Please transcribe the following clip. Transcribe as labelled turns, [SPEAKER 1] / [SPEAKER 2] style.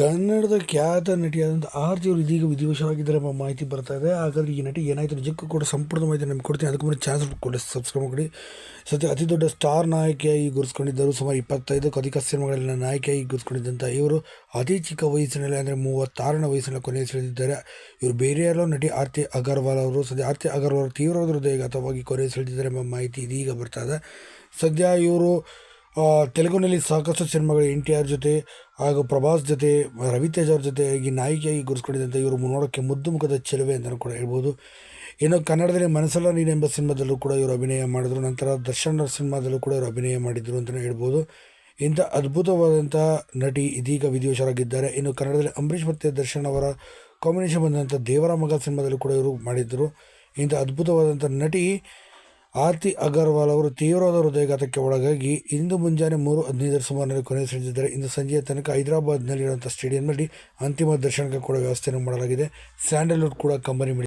[SPEAKER 1] ಕನ್ನಡದ ಖ್ಯಾತ ನಟಿಯಾದಂಥ ಆರ್ತಿ ಅವರು ಇದೀಗ ವಿಧಿವಶವಾಗಿದ್ದಾರೆ ಎಂಬ ಮಾಹಿತಿ ಬರ್ತಾ ಇದೆ. ಹಾಗಾದ್ರೆ ಈ ನಟಿ ಏನಾಯಿತು ನಿಜಕ್ಕೂ ಕೂಡ ಸಂಪೂರ್ಣ ಮಾಹಿತಿ ನಮಗೆ ಕೊಡ್ತೀನಿ. ಅದಕ್ಕೆ ಮುಂದೆ ಚಾನ್ಸ್ ಕೊಡಿ ಸಬ್ಸ್ಕ್ರೈಬ್ ಮಾಡಿ ಸದ್ಯ ಅತಿ ದೊಡ್ಡ ಸ್ಟಾರ್ ನಾಯಕಿಯಾಗಿ ಗುರುಸ್ಕೊಂಡಿದ್ದರು ಸುಮಾರು ಇಪ್ಪತ್ತೈದಕ್ಕೂ ಅಧಿಕ ಸಿನಿಮಾಗಳಲ್ಲಿ ನಾಯಕಿಯಾಗಿ ಗುರುಸ್ಕೊಂಡಿದ್ದಂಥ ಇವರು. ಅತಿ ಚಿಕ್ಕ ವಯಸ್ಸಿನಲ್ಲಿ ಅಂದರೆ ಮೂವತ್ತಾರನೇ ವಯಸ್ಸಿನಲ್ಲಿ ಕೊನೆ ಸೆಳೆದಿದ್ದಾರೆ. ಇವರು ಬೇರೆ ಯಾರೋ ನಟಿ ಆರ್ತಿ ಅಗರ್ವಾಲ್ ಅವರು. ಸದ್ಯ ಆರ್ತಿ ಅಗರ್ವಾಲ್ ತೀವ್ರವಾದ ಹೃದಯಘಾತವಾಗಿ ಕೊನೆ ಸೆಳೆದಿದ್ದಾರೆ ಎಂಬ ಮಾಹಿತಿ ಇದೀಗ ಬರ್ತಾ ಇದೆ. ಸದ್ಯ ಇವರು ತೆಲುಗುನಲ್ಲಿ ಸಾಕಷ್ಟು ಸಿನಿಮಾಗಳು ಎನ್ ಟಿ ಆರ್ ಜೊತೆ ಹಾಗೂ ಪ್ರಭಾಸ್ ಜೊತೆ, ರವಿತೇಜ್ ಅವ್ರ ಜೊತೆ ನಾಯಕಿಯಾಗಿ ಗುರುಸ್ಕೊಂಡಿದ್ದಂಥ ಇವರು ನೋಡೋಕ್ಕೆ ಮುದ್ದು ಮುಖದ ಚೆಲುವೆ ಅಂತಲೂ ಕೂಡ ಹೇಳ್ಬೋದು. ಇನ್ನು ಕನ್ನಡದಲ್ಲಿ ಮನಸಲ್ಲ ನೀನು ಎಂಬ ಸಿನಿಮಾದಲ್ಲೂ ಕೂಡ ಇವರು ಅಭಿನಯ ಮಾಡಿದರು. ನಂತರ ದರ್ಶನ್ ಸಿನಿಮಾದಲ್ಲೂ ಕೂಡ ಇವರು ಅಭಿನಯ ಮಾಡಿದ್ರು ಅಂತಲೇ ಹೇಳ್ಬೋದು. ಇಂಥ ಅದ್ಭುತವಾದಂಥ ನಟಿ ಇದೀಗ ವಿಧಿವಶರಾಗಿದ್ದಾರೆ ಇನ್ನು ಕನ್ನಡದಲ್ಲಿ ಅಂಬರೀಷ್ ಮತ್ತು ದರ್ಶನ್ ಅವರ ಕಾಂಬಿನೇಷನ್ ಬಂದಂಥ ದೇವರ ಮಗ ಸಿನಿಮಾದಲ್ಲೂ ಕೂಡ ಇವರು ಮಾಡಿದ್ದರು ಇಂಥ ಅದ್ಭುತವಾದಂಥ ನಟಿ ಆರ್ತಿ ಅಗರ್ವಾಲ್ ಅವರು ತೀವ್ರವಾದ ಹೃದಯಘಾತಕ್ಕೆ ಒಳಗಾಗಿ ಇಂದು ಮುಂಜಾನೆ ಮೂರು ಹದಿನೈದರ ಸುಮಾರಿನಲ್ಲಿ ಸೆಳೆದಿದ್ದಾರೆ. ಇಂದು ಸಂಜೆಯ ತನಕ ಹೈದರಾಬಾದ್ನಲ್ಲಿರುವಂಥ ಸ್ಟೇಡಿಯಂನಲ್ಲಿ ಅಂತಿಮ ದರ್ಶನಕ್ಕೆ ಕೂಡ ವ್ಯವಸ್ಥೆಯನ್ನು ಮಾಡಲಾಗಿದೆ. ಸ್ಯಾಂಡಲ್ವುಡ್ ಕೂಡ ಕಂಬನಿ